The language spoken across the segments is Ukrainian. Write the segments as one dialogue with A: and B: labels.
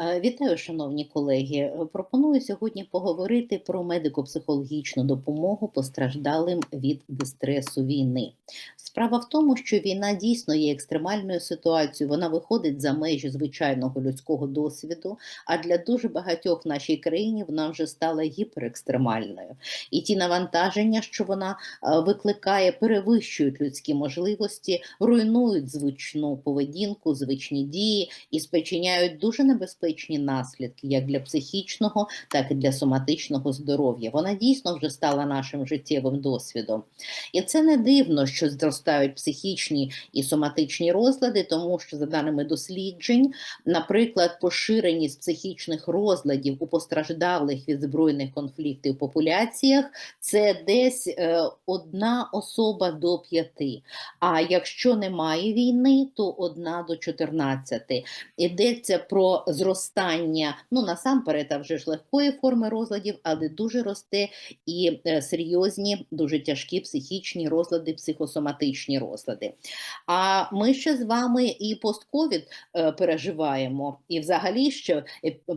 A: Е, Вітаю, шановні колеги. Е, Пропоную сьогодні поговорити про медико-психологічну допомогу постраждалим від дистресу війни. Справа в тому, що війна дійсно є екстремальною ситуацією, вона виходить за межі звичайного людського досвіду, а для дуже багатьох в нашій країні вона вже стала гіперекстремальною. І ті навантаження, що вона е, викликає, перевищують людські можливості, руйнують звичну поведінку, звичні дії і спричиняють дуже небезпечні наслідки як для психічного, так і для соматичного здоров'я. Вона дійсно вже стала нашим життєвим досвідом. І це не дивно, що зростають психічні і соматичні розлади, тому що, за даними досліджень, наприклад, поширеність психічних розладів у постраждалих від збройних конфліктів популяціях це десь е, одна особа до п'яти. А якщо немає війни, то одна до 14. Йдеться про зростання, ну насамперед, а вже ж легкої форми розладів, але дуже росте і е, серйозні, дуже тяжкі психічні розлади, психосоматичні розлади. А ми ще з вами і постковід е, переживаємо, і взагалі ще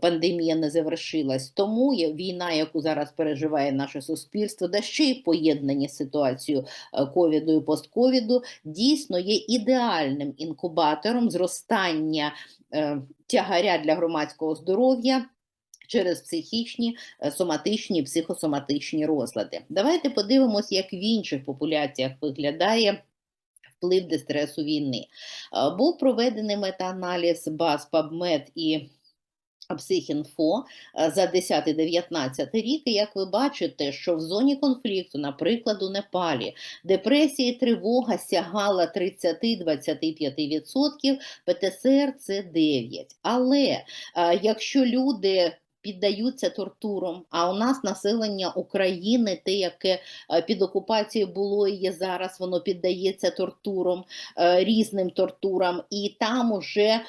A: пандемія не завершилась. Тому є війна, яку зараз переживає наше суспільство, да ще й поєднані з ситуацією е, ковіду і постковіду, дійсно є ідеальним інкубатором зростання е, тягаря для громадського здоров'я. Через психічні, е, соматичні, психосоматичні розлади. Давайте подивимось, як в інших популяціях виглядає вплив дистресу війни. Е, Був проведений метааналіз баз PubMed і Психінфо е, за 10-19 рік, і як ви бачите, що в зоні конфлікту, наприклад, у Непалі, депресія і тривога сягала 30-25%, ПТСР це 9%. Але якщо люди піддаються тортурам, а у нас населення України, те, яке е, під окупацією було і є зараз, воно піддається тортурам, е, різним тортурам, і там уже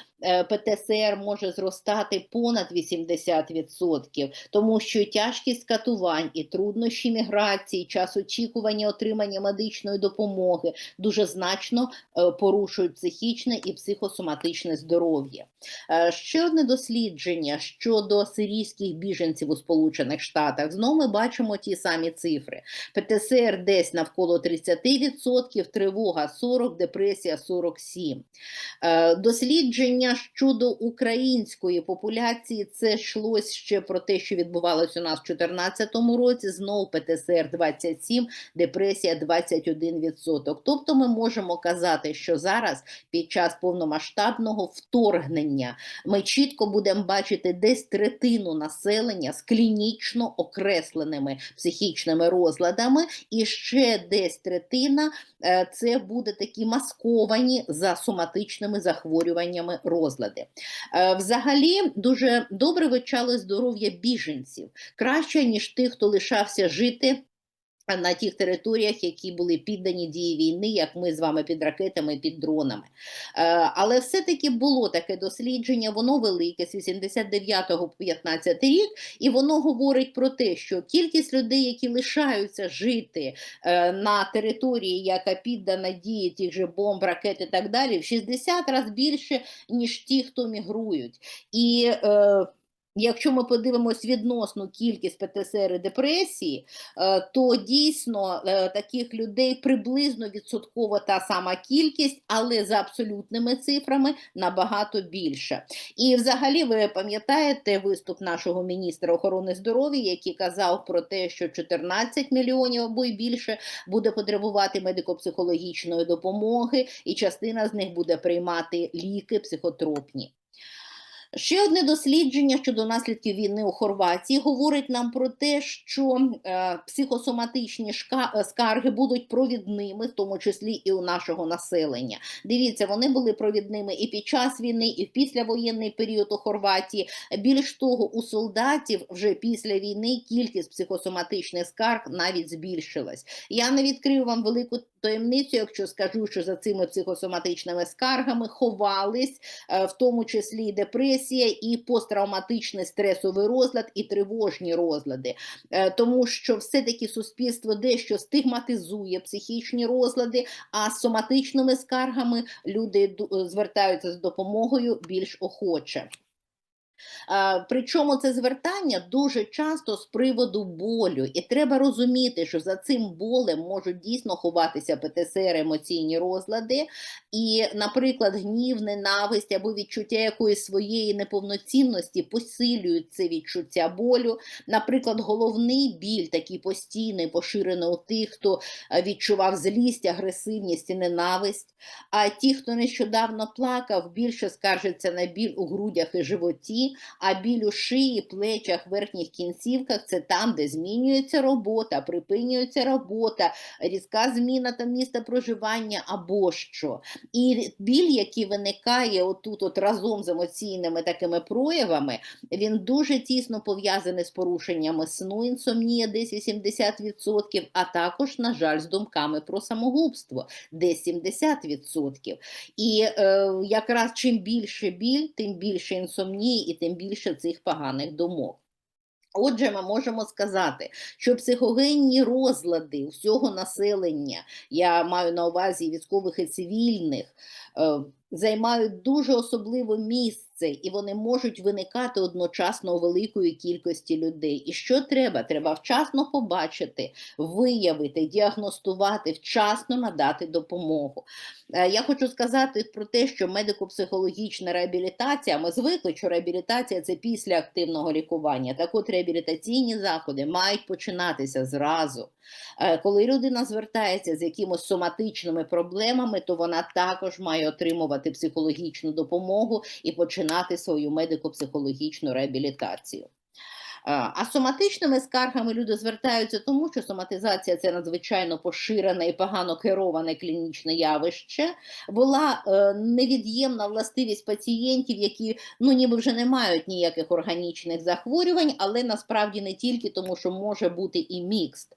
A: ПТСР може зростати понад 80%, тому що тяжкість катувань і труднощі міграції, час очікування отримання медичної допомоги дуже значно е, порушують психічне і психосоматичне здоров'я. Е, Ще одне дослідження щодо сирійських біженців у Сполучених Штатах. Знову ми бачимо ті самі цифри. ПТСР десь навколо 30%, тривога 40%, депресія 47%. Е, Дослідження щодо української популяції це йшлось ще про те, що відбувалось у нас в 2014 році. Знову ПТСР 27, депресія 21%. Тобто ми можемо казати, що зараз під час повномасштабного вторгнення ми чітко будемо бачити десь третину населення з клінічно окресленими психічними розладами, і ще десь третина е, це буде такі масковані за соматичними захворюваннями розлади. Е, Взагалі дуже добре вивчали здоров'я біженців, краще ніж тих, хто лишався жити. На тих територіях, які були піддані дії війни, як ми з вами під ракетами, під дронами. Е, але все-таки було таке дослідження, воно велике з 89 по 15 рік, і воно говорить про те, що кількість людей, які лишаються жити е, на території, яка піддана дії тих же бомб, ракет і так далі, в 60 разів більше, ніж ті, хто мігрують. І е, Якщо ми подивимось відносну кількість ПТСР і депресії, е, то дійсно е, таких людей приблизно відсотково та сама кількість, але за абсолютними цифрами набагато більше. І взагалі ви пам'ятаєте виступ нашого міністра охорони здоров'я, який казав про те, що 14 мільйонів або й більше буде потребувати медико-психологічної допомоги, і частина з них буде приймати ліки психотропні. Ще одне дослідження щодо наслідків війни у Хорватії говорить нам про те, що е, психосоматичні е, скарги будуть провідними, в тому числі і у нашого населення. Дивіться, вони були провідними і під час війни, і в післявоєнний період у Хорватії. Більш того, у солдатів вже після війни кількість психосоматичних скарг навіть збільшилась. Я не відкрию вам велику таємницю, якщо скажу, що за цими психосоматичними скаргами ховались, е, в тому числі і депресія, і посттравматичний стресовий розлад, і тривожні розлади, Е, тому що все-таки суспільство дещо стигматизує психічні розлади, а з соматичними скаргами люди звертаються з допомогою більш охоче. А, причому це звертання дуже часто з приводу болю, і треба розуміти, що за цим болем можуть дійсно ховатися ПТСР, емоційні розлади, і, наприклад, гнів, ненависть або відчуття якоїсь своєї неповноцінності посилюють це відчуття болю. Наприклад, головний біль, такий постійний, поширений у тих, хто е, відчував злість, агресивність і ненависть. А ті, хто нещодавно плакав, більше скаржаться на біль у грудях і животі, а біль у шиї, плечах, верхніх кінцівках це там, де змінюється робота, припинюється робота, різка зміна та міста проживання або що. І біль, який виникає отут, от разом з емоційними такими проявами, він дуже тісно пов'язаний з порушеннями сну, інсомнія, десь 80%, а також, на жаль, з думками про самогубство, десь 70%. І е, якраз чим більше біль, тим більше інсомнії і тим більше цих поганих думок. Отже, ми можемо сказати, що психогенні розлади всього населення, я маю на увазі військових і цивільних, е, займають дуже особливе місце, і вони можуть виникати одночасно у великої кількості людей. І що треба? Треба вчасно побачити, виявити, діагностувати, вчасно надати допомогу. Е, Я хочу сказати про те, що медико-психологічна реабілітація, ми звикли, що реабілітація це після активного лікування. Так от реабілітаційні заходи мають починатися зразу. Е, Коли людина звертається з якимось соматичними проблемами, то вона також має отримувати психологічну допомогу і починати свою медико-психологічну реабілітацію. А соматичними скаргами люди звертаються тому, що соматизація це надзвичайно поширене і погано кероване клінічне явище. Була е, невід'ємна властивість пацієнтів, які ну ніби вже не мають ніяких органічних захворювань, але насправді не тільки тому, що може бути і мікст.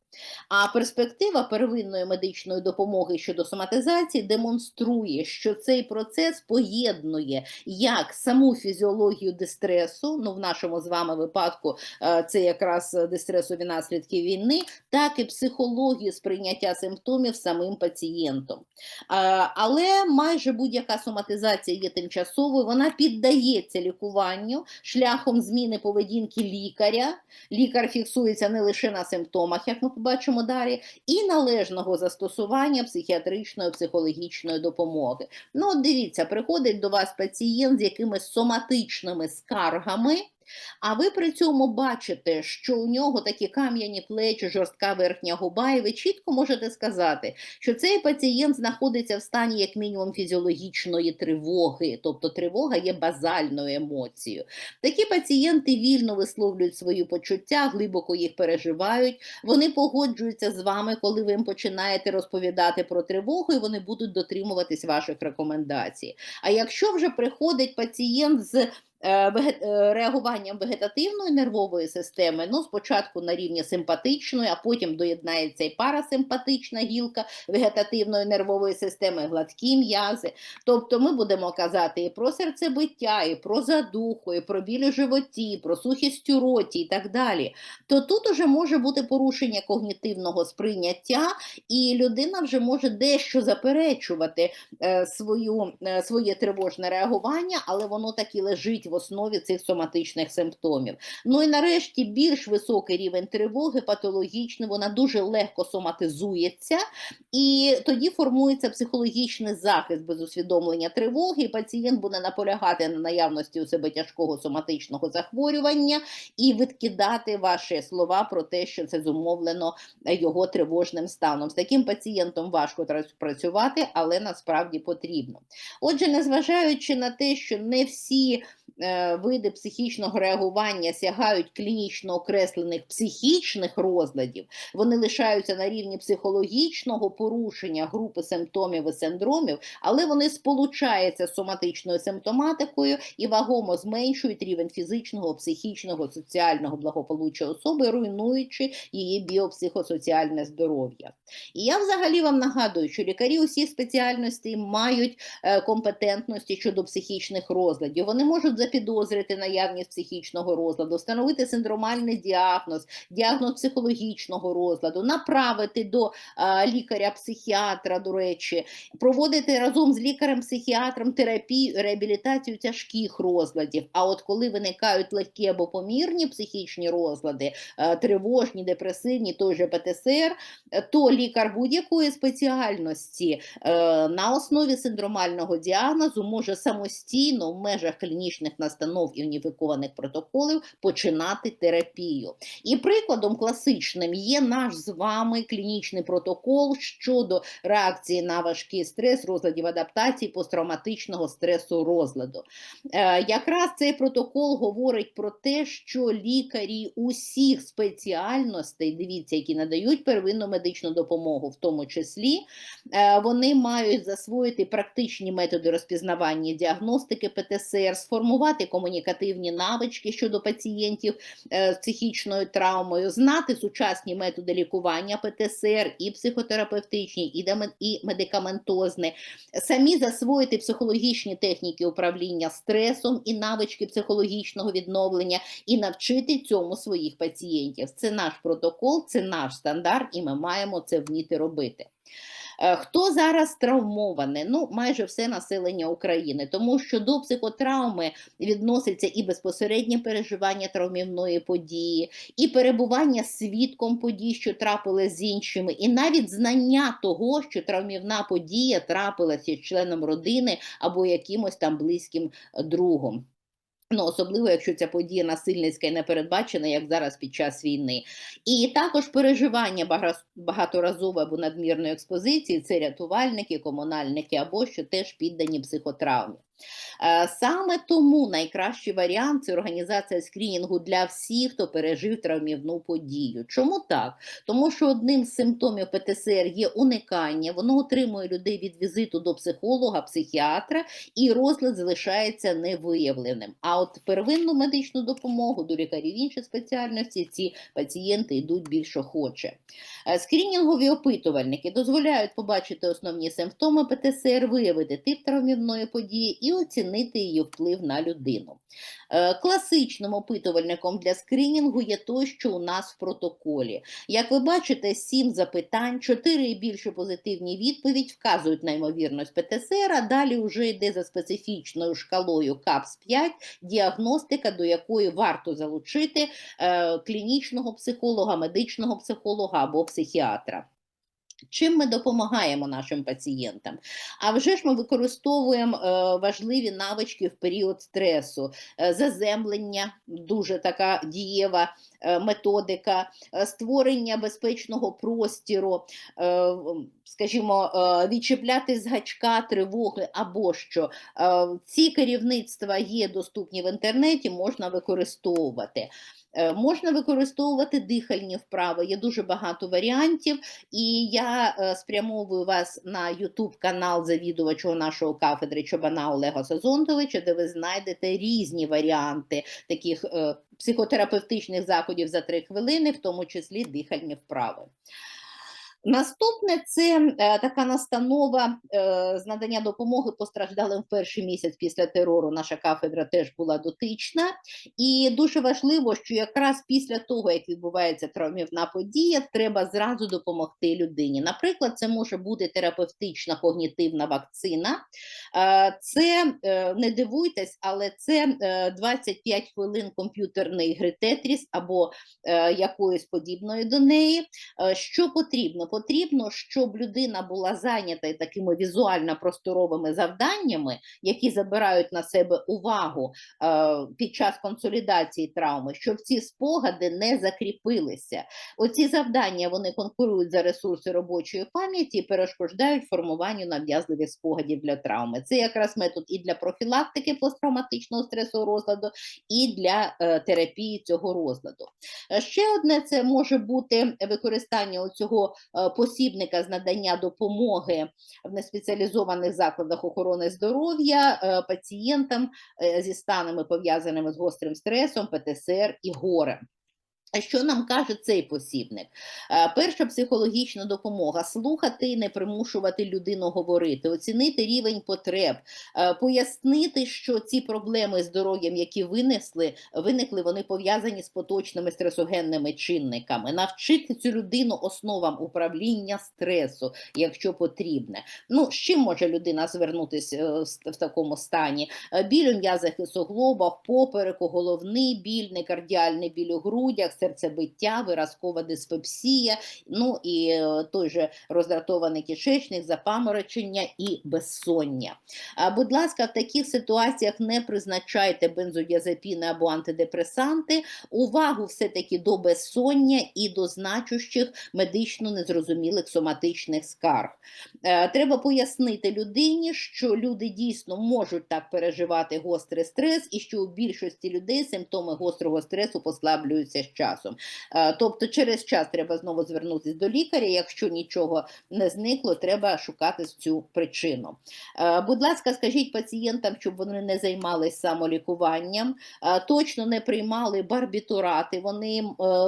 A: А перспектива первинної медичної допомоги щодо соматизації демонструє, що цей процес поєднує як саму фізіологію дистресу, ну в нашому з вами випадку е, це якраз дистресові наслідки війни, так і психологію сприйняття симптомів самим пацієнтом. Але майже будь-яка соматизація є тимчасовою, вона піддається лікуванню шляхом зміни поведінки лікаря. Лікар фіксується не лише на симптомах, як ми побачимо далі, і належного застосування психіатричної психологічної допомоги. Ну, от дивіться, приходить до вас пацієнт з якимись соматичними скаргами. А ви при цьому бачите, що у нього такі кам'яні плечі, жорстка верхня губа, і ви чітко можете сказати, що цей пацієнт знаходиться в стані як мінімум фізіологічної тривоги, тобто тривога є базальною емоцією. Такі пацієнти вільно висловлюють свої почуття, глибоко їх переживають. Вони погоджуються з вами, коли ви їм починаєте розповідати про тривогу, і вони будуть дотримуватись ваших рекомендацій. А якщо вже приходить пацієнт з реагуванням вегетативної нервової системи, ну спочатку на рівні симпатичної, а потім доєднається і парасимпатична гілка вегетативної нервової системи, гладкі м'язи. Тобто ми будемо казати і про серцебиття, і про задуху, і про біль у животі, і про сухість у роті і так далі. То тут уже може бути порушення когнітивного сприйняття, і людина вже може дещо заперечувати е, свою, е, своє тривожне реагування, але воно таки лежить в основі цих соматичних симптомів. Ну і нарешті більш високий рівень тривоги, патологічний, вона дуже легко соматизується, і тоді формується психологічний захист без усвідомлення тривоги. і Пацієнт буде наполягати на наявності у себе тяжкого соматичного захворювання і відкидати ваші слова про те, що це зумовлено його тривожним станом. З таким пацієнтом важко працювати, але насправді потрібно. Отже, незважаючи на те, що не всі види психічного реагування сягають клінічно окреслених психічних розладів, вони лишаються на рівні психологічного порушення групи симптомів і синдромів, але вони сполучаються з соматичною симптоматикою і вагомо зменшують рівень фізичного, психічного, соціального благополуччя особи, руйнуючи її біопсихосоціальне здоров'я. І я взагалі вам нагадую, що лікарі усіх спеціальностей мають е, компетентності щодо психічних розладів. Вони можуть запідозрити наявність психічного розладу, встановити синдромальний діагноз, діагноз психологічного розладу, направити до лікаря-психіатра, до речі, проводити разом з лікарем-психіатром терапію, реабілітацію тяжких розладів. А от коли виникають легкі або помірні психічні розлади, тривожні, депресивні, той же ПТСР, то лікар будь-якої спеціальності е, на основі синдромального діагнозу може самостійно в межах клінічних настанов і уніфікованих протоколів починати терапію. І прикладом класичним є наш з вами клінічний протокол щодо реакції на важкий стрес, розладів адаптації, посттравматичного стресу розладу. Е, якраз цей протокол говорить про те, що лікарі усіх спеціальностей, дивіться, які надають первинну медичну допомогу, в тому числі, е, вони мають засвоїти практичні методи розпізнавання діагностики ПТСР, сформувати комунікативні навички щодо пацієнтів е, з психічною травмою, знати сучасні методи лікування ПТСР і психотерапевтичні, і медикаментозні, самі засвоїти психологічні техніки управління стресом і навички психологічного відновлення, і навчити цьому своїх пацієнтів. Це наш протокол, це наш стандарт, і ми маємо це вміти робити. Е, Хто зараз травмований? Ну, майже все населення України, тому що до психотравми відноситься і безпосереднє переживання травмівної події, і перебування свідком подій, що трапилися з іншими, і навіть знання того, що травмівна подія трапилася з членом родини або якимось там близьким е, другом. Ну, особливо, якщо ця подія насильницька і непередбачена, як зараз під час війни. І також переживання бага- багаторазової або надмірної експозиції це рятувальники, комунальники або що теж піддані психотравмі. Е, Саме тому найкращий варіант це організація скрінінгу для всіх, хто пережив травмівну подію. Чому так? Тому що одним з симптомів ПТСР є уникання, воно отримує людей від візиту до психолога, психіатра, і розлад залишається невиявленим. А от первинну медичну допомогу до лікарів іншої спеціальності ці пацієнти йдуть більш охоче. Е, Скрінінгові опитувальники дозволяють побачити основні симптоми ПТСР, виявити тип травмівної події і оцінити її вплив на людину. Е, Класичним опитувальником для скринінгу є той, що у нас в протоколі. Як ви бачите, сім запитань, чотири і більше позитивні відповідь вказують на ймовірність ПТСР, а далі вже йде за специфічною шкалою КАПС-5 діагностика, до якої варто залучити е, клінічного психолога, медичного психолога або психіатра. Чим ми допомагаємо нашим пацієнтам? А вже ж ми використовуємо е, важливі навички в період стресу, Е, заземлення, дуже така дієва е, методика, створення безпечного простіру, скажімо, відчіпляти з гачка тривоги або що. Ці керівництва є доступні в інтернеті, можна використовувати. Е, Можна використовувати дихальні вправи, є дуже багато варіантів, і я е, спрямовую вас на YouTube канал завідувача нашого кафедри Чобана Олега Сазонтовича, де ви знайдете різні варіанти таких е, психотерапевтичних заходів за три хвилини, в тому числі дихальні вправи. Наступне це е, така настанова е, з надання допомоги постраждалим в перший місяць після терору. Наша кафедра теж була дотична, і дуже важливо, що якраз після того, як відбувається травмівна подія, треба зразу допомогти людині. Наприклад, це може бути терапевтична когнітивна вакцина. Е, Це не дивуйтесь, але це е, 25 хвилин комп'ютерної гри Тетріс або якоїсь подібної до неї. Що потрібно? Потрібно, щоб людина була зайнята такими візуально просторовими завданнями, які забирають на себе увагу е, під час консолідації травми, щоб ці спогади не закріпилися. Оці завдання вони конкурують за ресурси робочої пам'яті і перешкоджають формуванню нав'язливих спогадів для травми. Це якраз метод і для профілактики посттравматичного стресового розладу, і для е, терапії цього розладу. Е, Ще одне це може бути використання цього посібника з надання допомоги в неспеціалізованих закладах охорони здоров'я е, пацієнтам е, зі станами пов'язаними з гострим стресом, ПТСР і горем. А що нам каже цей посібник? Е, Перша психологічна допомога слухати і не примушувати людину говорити, оцінити рівень потреб, е, пояснити, що ці проблеми здоров'ям, які винесли, виникли, вони пов'язані з поточними стресогенними чинниками, навчити цю людину основам управління стресу, якщо потрібне. Ну, з чим може людина звернутися е, в такому стані? Біль у м'язах і суглобах, попереку, головний біль, некардіальний біль у грудях, серцебиття, виразкова диспепсія, ну і е, той же роздратований кишечник, запаморочення і безсоння. А, Будь ласка, в таких ситуаціях не призначайте бензодіазепіни або антидепресанти. Увагу все-таки до безсоння і до значущих медично незрозумілих соматичних скарг. Е, Треба пояснити людині, що люди дійсно можуть так переживати гострий стрес, і що у більшості людей симптоми гострого стресу послаблюються з часом. Е, Тобто, через час треба знову звернутися до лікаря. Якщо нічого не зникло, треба шукати цю причину. Е, Будь ласка, скажіть пацієнтам, щоб вони не займалися самолікуванням, е, точно не приймали барбітурати. Вони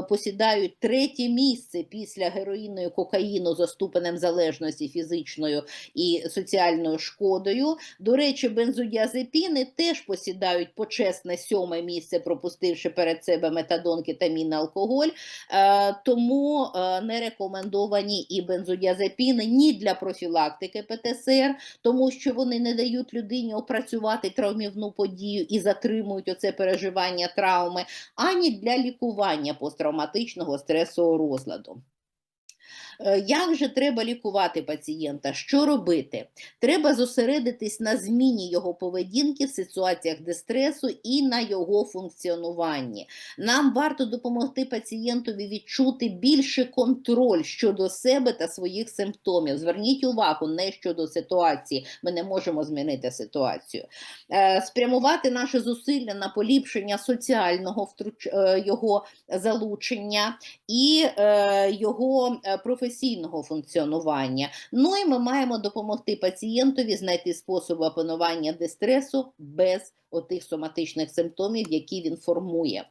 A: посідають третє місце після героїну і кокаїну за ступенем залежності фізичною і соціальною шкодою. До речі, бензодіазепіни теж посідають почесне сьоме місце, пропустивши перед себе метадон, кетамін, алкоголь. Е, тому е, не рекомендовані і бензодіазепіни ні для профілактики ПТСР, тому що вони не дають людині опрацювати травмівну подію і затримують оце переживання травми, ані для лікування посттравматичного стресового розладу. Е, Як же треба лікувати пацієнта? Що робити? Треба зосередитись на зміні його поведінки в ситуаціях дистресу і на його функціонуванні. Нам варто допомогти пацієнтові відчути більше контроль щодо себе та своїх симптомів. Зверніть увагу не щодо ситуації. Ми не можемо змінити ситуацію. Е, Спрямувати наші зусилля на поліпшення соціального е, його залучення і його е, професійного функціонування. Ну і ми маємо допомогти пацієнтові знайти способ опанування дистресу без отих соматичних симптомів, які він формує.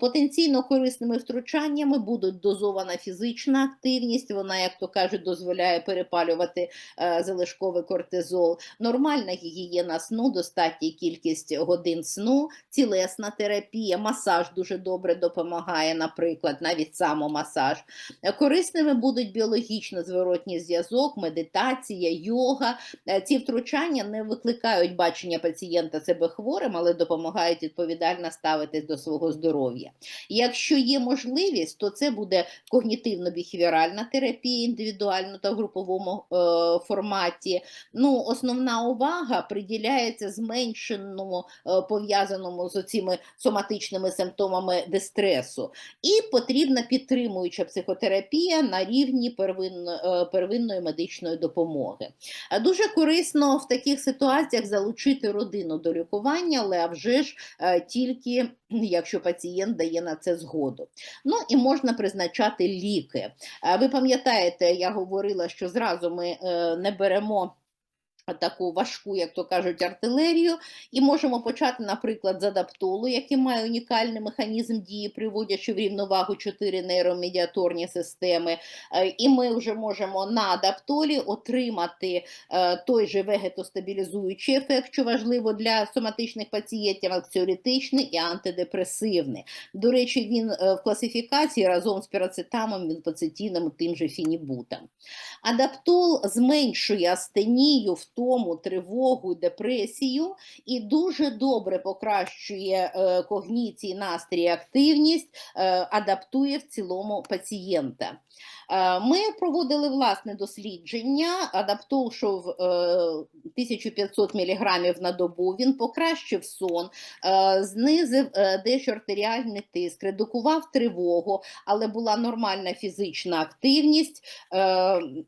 A: Потенційно корисними втручаннями будуть дозована фізична активність, вона, як то кажуть, дозволяє перепалювати е, залишковий кортизол, нормальна гігієна сну, достатня кількість годин сну, цілесна терапія, масаж дуже добре допомагає, наприклад, навіть самомасаж. Е, Корисними будуть біологічно зворотній зв'язок, медитація, йога. Е, Ці втручання не викликають бачення пацієнта себе хворим, але допомагають відповідально ставитись до свого здоров'я. Якщо є можливість, то це буде когнітивно-біхевіоральна терапія індивідуально та в груповому е, форматі. Ну, основна увага приділяється зменшеному е, пов'язаному з цими соматичними симптомами дистресу. І потрібна підтримуюча психотерапія на рівні первинно, е, первинної медичної допомоги. Дуже корисно в таких ситуаціях залучити родину до лікування, але а вже ж е, тільки якщо пацієнт дає на це згоду. Ну і можна призначати ліки. Е, Ви пам'ятаєте, я говорила, що зразу ми е, не беремо. Таку важку, як то кажуть, артилерію, і можемо почати, наприклад, з адаптолу, який має унікальний механізм дії, приводячи в рівновагу чотири нейромедіаторні системи. Е, І ми вже можемо на адаптолі отримати е, той же вегетостабілізуючий ефект, що важливо для соматичних пацієнтів, акціолітичний і антидепресивний. До речі, він е, в класифікації разом з пірацетамом, вінпоцетіном, тим же фінібутом. Адаптол зменшує астенію, втому, тривогу, депресію і дуже добре покращує е, когніції, настрій, активність, е, адаптує в цілому пацієнта. Е, Ми проводили власне дослідження. Адаптол йшов е, 1500 мг на добу. Він покращив сон, е, знизив дещо артеріальний тиск, редукував тривогу, але була нормальна фізична активність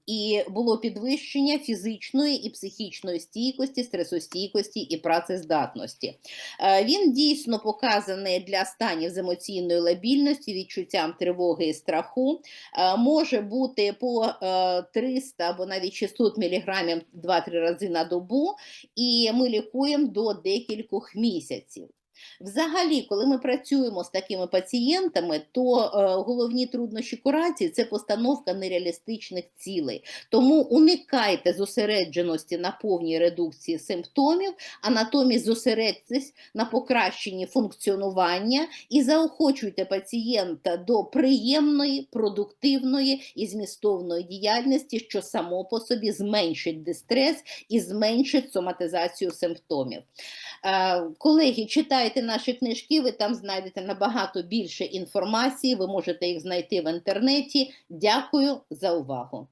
A: і було підвищення фізичної і психічної стійкості, стресостійкості і працездатності. Він дійсно показаний для станів з емоційною лабільністю, відчуттям тривоги і страху. Е, Може бути по е, 300 або навіть 600 мг 2-3 рази на добу, і ми лікуємо до декількох місяців. Взагалі, коли ми працюємо з такими пацієнтами, то е, головні труднощі курації це постановка нереалістичних цілей. Тому уникайте зосередженості на повній редукції симптомів, а натомість зосередьтесь на покращенні функціонування і заохочуйте пацієнта до приємної, продуктивної і змістовної діяльності, що само по собі зменшить дистрес і зменшить соматизацію симптомів. Е, Колеги, читайте наші книжки, ви там знайдете набагато більше інформації, ви можете їх знайти в інтернеті. Дякую за увагу.